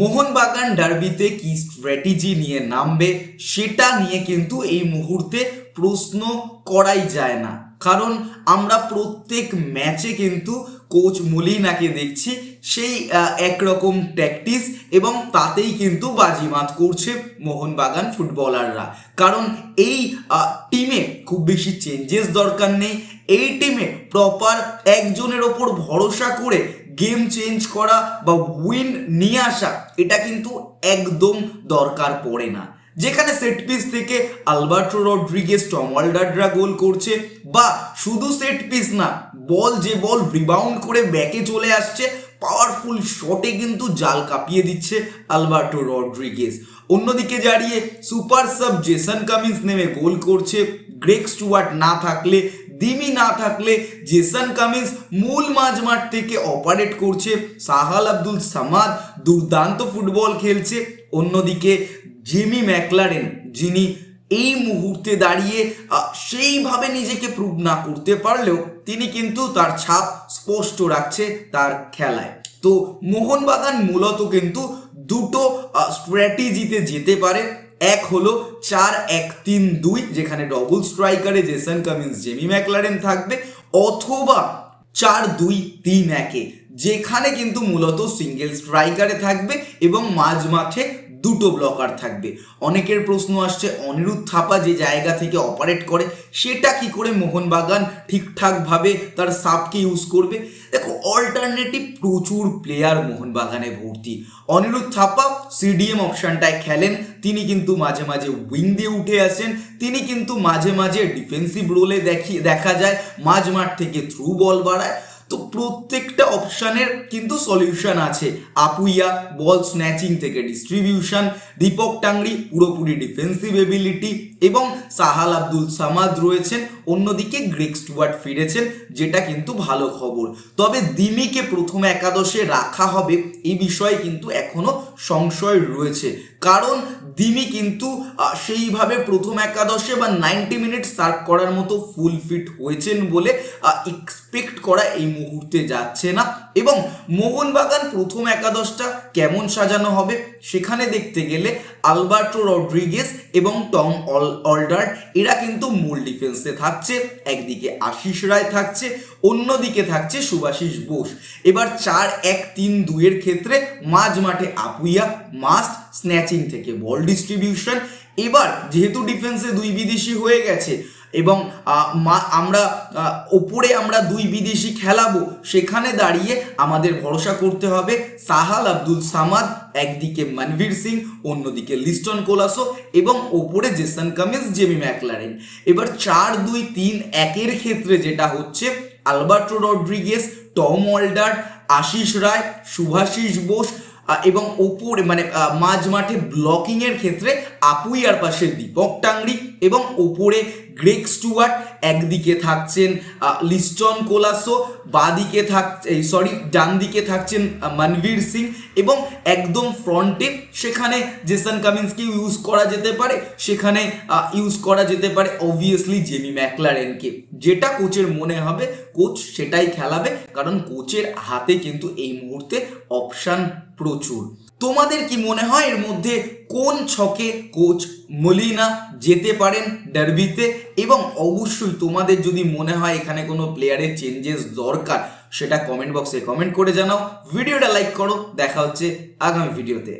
মোহনবাগান ডার্বিতে কি স্ট্র্যাটেজি নিয়ে নামবে, সেটা নিয়ে কিন্তু এই মুহূর্তে প্রশ্ন করাই যায় না। কারণ আমরা প্রত্যেক ম্যাচে কিন্তু কোচ মলিনাকে দেখছি, সেই একরকম ট্যাকটিস এবং তাতেই কিন্তু বাজিমাত করছে মোহনবাগান ফুটবলাররা কারণ এই টিমে খুব বেশি চেঞ্জেস দরকার নেই, এই টিমে প্রপার একজনের ওপর ভরসা করে গেম চেঞ্জ করা বা উইন নিয়ে আসা, এটা কিন্তু একদম দরকার পড়ে না। যেখানে সেট পিস থেকে আলবার্টো রড্রিগেস টম ওয়াল্ডাররা গোল করছে বা শুধু সেট পিস না, বল যে বল রিবাউন্ড করে ব্যাকে চলে আসছে পাওয়ারফুল শটে কিন্তু জাল কাঁপিয়ে দিচ্ছে আলবার্টো রড্রিগেস অন্যদিকে দাঁড়িয়ে সুপার সাব জেসন কামিন্স নেমে গোল করছে গ্রেক স্টুয়ার্ট না থাকলে দিমি না থাকলে জেসন কামিন্স মূল মাঝমাঠ থেকে অপারেট করছে, সাহাল আব্দুল সামাদ দুর্দান্ত ফুটবল খেলছে। অন্যদিকে জিমি ম্যাকলারেন, যিনি এই মুহূর্তে দাঁড়িয়ে সেইভাবে নিজেকে প্রুভ না করতে পারলেও তিনি কিন্তু তার ছাপ স্পষ্ট রাখছে তার খেলায়। তো মোহনবাগান মূলত কিন্তু দুটো স্ট্র্যাটেজিতে যেতে পারে। এক হলো চার, এক, তিন, দুই, যেখানে ডবল স্ট্রাইকারে জেসন কামিন্স জেমি ম্যাকলারেন থাকবে, অথবা চার, দুই, তিন, একে, যেখানে কিন্তু মূলত সিঙ্গেল স্ট্রাইকারে থাকবে এবং মাঝ মাঠে দুটো ব্লকার থাকবে। অনেকের প্রশ্ন আসছে, অনিরুদ্ধ থাপা যে জায়গা থেকে অপারেট করে, সেটা কি করে মোহনবাগান ঠিকঠাকভাবে তার সাপকে ইউজ করবে? দেখো অল্টারনেটিভ প্রচুর প্লেয়ার মোহনবাগানে ভর্তি। অনিরুদ্ধ থাপা সিডিএম অপশনটায় খেলেন, তিনি কিন্তু মাঝে মাঝে উইং দিয়ে উঠে আসেন, তিনি কিন্তু মাঝে মাঝে ডিফেন্সিভ রোলে দেখি, দেখা যায়, মাঝ মাঠ থেকে থ্রু বল বাড়ায়। তো প্রত্যেকটা অপশানের কিন্তু সলিউশন আছে। আপুইয়া বল স্ন্যাচিং থেকে ডিস্ট্রিবিউশন দীপক টাংরি পুরোপুরি ডিফেন্সিভ এবিলিটি এবং সাহাল আব্দুল সামাদ রয়েছেন। অন্যদিকে গ্রেক স্টুয়ার্ট ফিরেছেন, যেটা কিন্তু ভালো খবর। তবে দিমিকে প্রথম একাদশে রাখা হবে এই বিষয়ে কিন্তু এখনও সংশয় রয়েছে। কারণ দিমি কিন্তু সেইভাবে প্রথম একাদশে বা নাইনটি মিনিট সার্ভ করার মতো ফুল ফিট হয়েছেন বলে এক্সপেক্ট করা এই মুহূর্তে যাচ্ছে না। এবং মোহনবাগান প্রথম একাদশটা কেমন সাজানো হবে, সেখানে দেখতে গেলে আলবার্টো রড্রিগেস এবং টম অল অলডার এরা কিন্তু মূল ডিফেন্সে থাকছে, একদিকে আশিস রায় থাকছে, অন্যদিকে থাকছে সুভাষিস বোস। এবার চার, এক, তিন, দুইয়ের ক্ষেত্রে মাঝ মাঠে আপুইয়া মাস্ট স্ন্যাচিং থেকে বল ডিস্ট্রিবিউশন এবার যেহেতু ডিফেন্সে দুই বিদেশি হয়ে গেছে এবং আমরা ওপরে আমরা দুই বিদেশি খেলাবো, সেখানে দাঁড়িয়ে আমাদের ভরসা করতে হবে সাহাল আব্দুল সামাদ, একদিকে মনভীর সিং, অন্যদিকে লিস্টন কোলাসো এবং ওপরে জেসন কামিন্স, জেমি ম্যাকলারেন। এবার চার, দুই, তিন, একের ক্ষেত্রে যেটা হচ্ছে, Alberto Rodrigues, Tom Walder, Ashish Rai Subhasish Bose এবং ওপরে মানে মাঝ মাঠে ব্লকিং এর ক্ষেত্রে আপুইয়ার পাশে দীপক টাংরি। এবং ওপরে গ্রেক স্টুয়ার্ট একদিকে থাকছেন লিস্টন কোলাসো বাদিকে থাক সরি ডান দিকে থাকছেন আহ, মনভীর সিং এবং একদম ফ্রন্টে সেখানে জেসন কামিন্সকে ইউজ করা যেতে পারে সেখানে ইউজ করা যেতে পারে অবভিয়াসলি জেমি ম্যাকলারেনকে। যেটা কোচের মনে হবে কোচ সেটাই খেলাবে কারণ কোচের হাতে কিন্তু এই মুহূর্তে অপশান প্রচুর। তোমাদের কি মনে হয় এর মধ্যে কোন ছকে কোচ মলিনা যেতে পারেন ডার্বিতে? এবং অবশ্যই তোমাদের যদি মনে হয় এখানে কোনো প্লেয়ারের চেঞ্জেস দরকার, সেটা কমেন্ট বক্সে কমেন্ট করে জানাও। ভিডিওটা লাইক করো, দেখা হচ্ছে আগামী ভিডিওতে